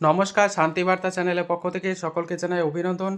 নমস্কার শান্তিবার্তা চ্যানেলের পক্ষ থেকে সকলকে জানাই অভিনন্দন।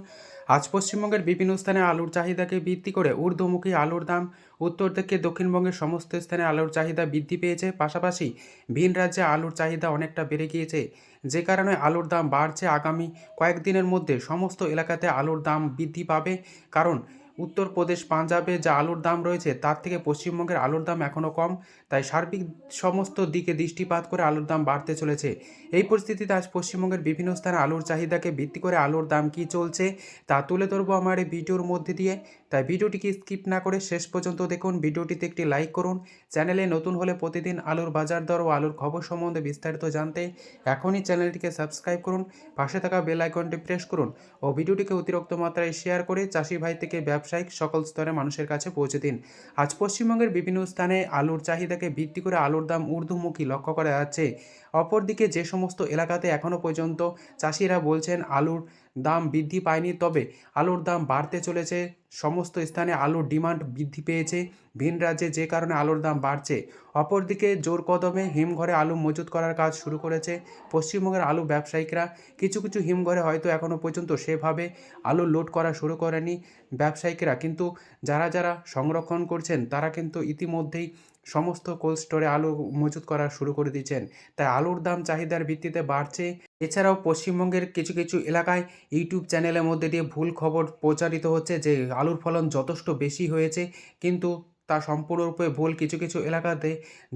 আজ পশ্চিমবঙ্গের বিভিন্ন স্থানে আলুর চাহিদাকে ভিত্তি করে ঊর্ধ্বমুখী আলুর দাম উত্তর থেকে দক্ষিণবঙ্গের সমস্ত স্থানে আলুর চাহিদা বৃদ্ধি পেয়েছে। পাশাপাশি ভিন রাজ্যে আলুর চাহিদা অনেকটা বেড়ে গিয়েছে। যে কারণে আলুর দাম বাড়ছে। আগামী কয়েকদিনের মধ্যে সমস্ত এলাকাতে আলুর দাম বৃদ্ধি পাবে। কারণ উত্তরপ্রদেশ পাঞ্জাবে যা আলুর দাম রয়েছে, তার থেকে পশ্চিমবঙ্গের আলুর দাম এখনও কম, তাই সার্বিক সমস্ত দিকে দৃষ্টিপাত করে আলুর দাম বাড়তে চলেছে। এই পরিস্থিতিতে আজ পশ্চিমবঙ্গের বিভিন্ন স্থানে আলুর চাহিদাকে ভিত্তি করে আলুর দাম কী চলছে, তা তুলে ধরবো আমার এই ভিডিওর মধ্যে দিয়ে। তাই ভিডিওটিকে স্কিপ না করে শেষ পর্যন্ত দেখুন, ভিডিওটিতে একটি লাইক করুন। চ্যানেলে নতুন হলে প্রতিদিন আলুর বাজার দর ও আলুর খবর সম্বন্ধে বিস্তারিত জানতে এখনই চ্যানেলটিকে সাবস্ক্রাইব করুন, পাশে থাকা বেল আইকনটি প্রেস করুন ও ভিডিওটিকে অতিরিক্ত মাত্রায় শেয়ার করে চাষি ভাই থেকে ব্যবসায়িক সকল স্তরে মানুষের কাছে পৌঁছে দিন। আজ পশ্চিমবঙ্গের বিভিন্ন স্থানে আলুর চাহিদাকে ভিত্তি করে আলুর দাম ঊর্ধ্বমুখী লক্ষ্য করা যাচ্ছে। অপরদিকে যে সমস্ত এলাকাতে এখনও পর্যন্ত চাষিরা বলছেন আলুর দাম বৃদ্ধি পায়নি, তবে আলুর দাম বাড়তে চলেছে। সমস্ত স্থানে আলুর ডিমান্ড বৃদ্ধি পেয়েছে। ভিন রাজ্যে যে কারণে আলুর দাম বাড়ছে, অপরদিকে জোর কদমে হিমঘরে আলু মজুত করার কাজ শুরু করেছে। পশ্চিমবঙ্গের আলু ব্যবসায়িকরা কিছু কিছু হিমঘরে হয়তো এখনও পর্যন্ত সেভাবে আলু লোড করা শুরু করেনি ব্যবসায়িকরা। কিন্তু যারা যারা সংরক্ষণ করছেন, তারা কিন্তু ইতিমধ্যেই সমস্ত কোল্ড স্টোরে আলু মজুত করা শুরু করে দিয়েছেন। তাই আলুর দাম চাহিদার ভিত্তিতে বাড়ছে। এছাড়াও পশ্চিমবঙ্গের কিছু কিছু এলাকায় ইউটিউব চ্যানেলের মধ্যে দিয়ে ভুল খবর প্রচারিত হচ্ছে যে আলুর ফলন যথেষ্ট বেশি হয়েছে। কিন্তু তা সম্পূর্ণরূপে ভুল কিছু কিছু এলাকাতে,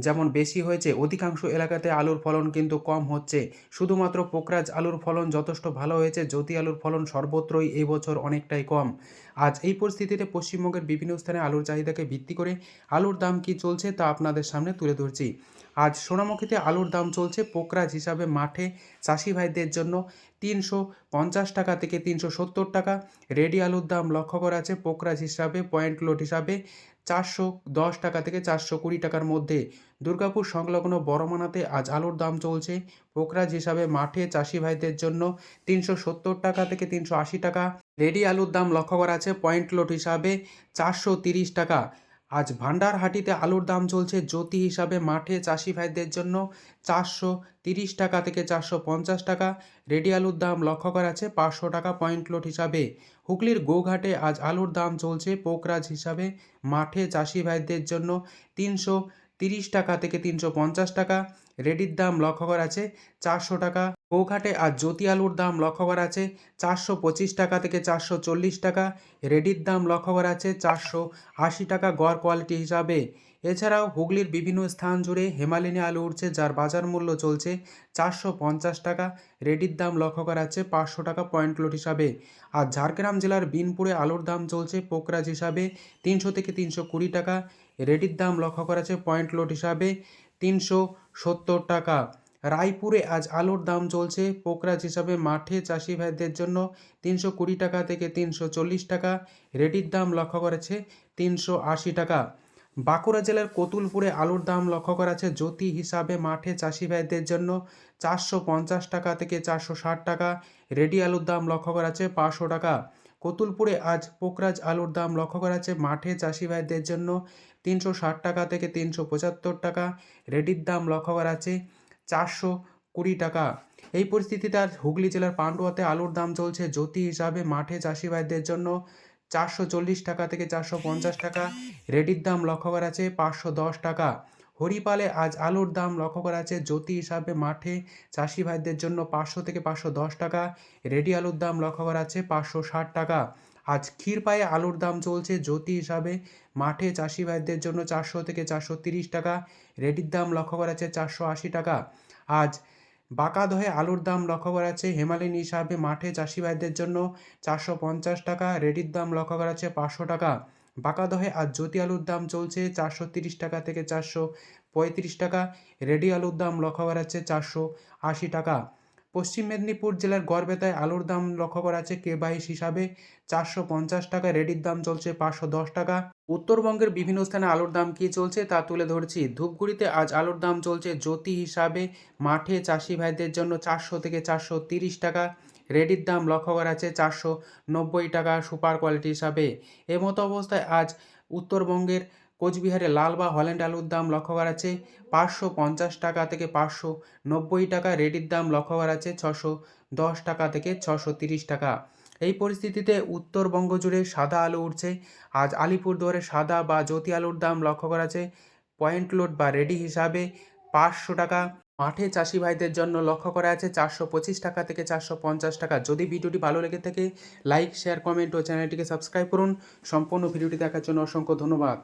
যেমন বেশি হয়েছে, অধিকাংশ এলাকাতে আলুর ফলন কিন্তু কম হচ্ছে। শুধুমাত্র পোকরাজ আলুর ফলন যথেষ্ট ভালো হয়েছে, জ্যোতি আলুর ফলন সর্বত্রই এই বছর অনেকটাই কম। আজ এই পরিস্থিতিতে পশ্চিমবঙ্গের বিভিন্ন স্থানে আলুর চাহিদাকে ভিত্তি করে আলুর দাম কি চলছে তা আপনাদের সামনে তুলে ধরছি। আজ সোনামুখীতে আলুর দাম চলছে পোকরাজ হিসাবে মাঠে চাষি ভাইদের জন্য তিনশো পঞ্চাশ টাকা থেকে তিনশো সত্তর টাকা। রেডি আলুর দাম লক্ষ্য করা আছে পোকরাজ হিসাবে, পয়েন্ট লোড হিসাবে। চারশো দশ টাকা থেকে চারশো কুড়ি টাকার মধ্যে। দুর্গাপুর সংলগ্ন বড়মানাতে আজ আলুর দাম চলছে। পোকরাজ হিসাবে মাঠে চাষি ভাইদের জন্য তিনশো সত্তর টাকা থেকে তিনশো আশি টাকা। রেডি আলুর দাম লক্ষ্য করা আছে পয়েন্ট লোড হিসাবে চারশো তিরিশ টাকা। আজ ভান্ডারহাটিতে আলুর দাম চলছে জ্যোতি হিসাবে মাঠে চাষি ভাইদের জন্য চারশো তিরিশ টাকা থেকে চারশো পঞ্চাশ টাকা। রেডি আলুর দাম লক্ষ্য করা আছে পাঁচশো টাকা পয়েন্ট লোড হিসাবে। হুগলির গোঘাটে আজ আলুর দাম চলছে পোকরাজ হিসাবে। মাঠে চাষি ভাইদের জন্য তিনশো তিরিশ টাকা থেকে তিনশো পঞ্চাশ টাকা। রেডির দাম লক্ষ্য করা আছে চারশো টাকা। গোঘাটে আজ জ্যোতি আলুর দাম লক্ষ্য করা আছে চারশো পঁচিশ টাকা থেকে চারশো চল্লিশ টাকা। রেডির দাম লক্ষ্য করা আছে চারশো আশি টাকা গড় কোয়ালিটি হিসাবে। এছাড়াও হুগলির বিভিন্ন স্থান জুড়ে হেমালিনী আলু উঠছে যার বাজার মূল্য চলছে চারশো পঞ্চাশ টাকা। রেডির দাম লক্ষ্য করা আছে পাঁচশো টাকা পয়েন্ট লোড হিসাবে। আর ঝাড়গ্রাম জেলার বিনপুরে আলুর দাম চলছে পোকরাজ হিসাবে তিনশো থেকে তিনশো কুড়ি টাকা। রেডির দাম লক্ষ্য করা আছে পয়েন্ট লোড হিসাবে তিনশো সত্তর টাকা। রায়পুরে আজ আলুর দাম চলছে, পোকরাজ হিসাবে মাঠে চাষি ভাইদের জন্য তিনশো কুড়ি টাকা থেকে তিনশো চল্লিশ টাকা, রেডির দাম লক্ষ্য করেছে তিনশো আশি টাকা। বাঁকুড়া জেলার কতুলপুরে আলুর দাম লক্ষ্য করা আছে জ্যোতি হিসাবে মাঠে চাষি ভাইদের জন্য চারশো পঞ্চাশ টাকা থেকে চারশো ষাট টাকা, রেডি আলুর দাম লক্ষ্য করা আছে পাঁচশো টাকা। কতুলপুরে আজ পোকরাজ আলুর দাম লক্ষ্য করা আছে মাঠে চাষি ভাইদের জন্য তিনশো ষাট টাকা থেকে তিনশো পঁচাত্তর টাকা। রেডির দাম লক্ষ্য করা আছে চারশো কুড়ি টাকা। এই পরিস্থিতিতে আজ হুগলি জেলার পান্ডুয়াতে আলুর দাম চলছে জ্যোতি হিসাবে মাঠে চাষি ভাইদের জন্য চারশো চল্লিশ টাকা থেকে চারশো পঞ্চাশ টাকা। রেডির দাম লক্ষ্য করা আছে পাঁচশো দশ টাকা। হরিপালে আজ আলুর দাম লক্ষ্য করা আছে জ্যোতি হিসাবে মাঠে চাষি ভাইদের জন্য পাঁচশো থেকে পাঁচশো দশ টাকা, রেডি আলুর দাম লক্ষ্য করা আছে পাঁচশো ষাট টাকা। আজ ক্ষীরপায়ে আলুর দাম চলছে জ্যোতি হিসাবে মাঠে চাষি ভাইদের জন্য চারশো থেকে চারশো তিরিশ টাকা, রেডির দাম লক্ষ্য করা আছে চারশো আশি টাকা। আজ বাঁকা দহে আলুর দাম লক্ষ্য করা আছে হেমালিনী হিসাবে মাঠে চাষি ভাইদের জন্য চারশো পঞ্চাশ টাকা, রেডির দাম লক্ষ্য করা আছে পাঁচশো টাকা। বাঁকাদহে আজ জ্যোতি আলুর দাম চলছে চারশো তিরিশ টাকা থেকে চারশো পঁয়ত্রিশ টাকা। রেডি আলুর দাম লক্ষ্য করা আছে চারশো আশি টাকা। পশ্চিম মেদিনীপুর জেলার গড়বেতায় আলুর দাম লক্ষ্য করা আছে কে বাইশ হিসাবে চারশো পঞ্চাশ টাকা। রেডির দাম চলছে পাঁচশো দশ টাকা। উত্তরবঙ্গের বিভিন্ন স্থানে আলুর দাম কী চলছে তা তুলে ধরছি। ধূপগুড়িতে আজ আলুর দাম চলছে জ্যোতি হিসাবে মাঠে চাষি ভাইদের জন্য চারশো থেকে চারশো তিরিশ টাকা। রেডির দাম লক্ষ্য করা আছে চারশো নব্বই টাকা সুপার কোয়ালিটি হিসাবে। এমতো অবস্থায় আজ উত্তরবঙ্গের কোচবিহারে লাল বা হল্যান্ড আলুর দাম লক্ষ্য করা আছে পাঁচশো পঞ্চাশ টাকা থেকে পাঁচশো নব্বই টাকা, রেডির দাম লক্ষ্য করা আছে ছশো দশ টাকা থেকে ছশো তিরিশ টাকা। এই পরিস্থিতিতে উত্তরবঙ্গ জুড়ে সাদা আলু উঠছে। আজ আলিপুরদুয়ারে সাদা বা জ্যোতি আলুর দাম লক্ষ্য করা আছে পয়েন্ট লোড বা রেডি হিসাবে পাঁচশো টাকা মাঠে চাষি ভাইদের জন্য লক্ষ্য করা আছে চারশো পঁচিশ টাকা থেকে চারশো পঞ্চাশ টাকা। যদি ভিডিওটি ভালো লেগে থাকে, লাইক, শেয়ার, কমেন্ট ও চ্যানেলটিকে সাবস্ক্রাইব করুন। সম্পূর্ণ ভিডিওটি দেখার জন্য অসংখ্য ধন্যবাদ।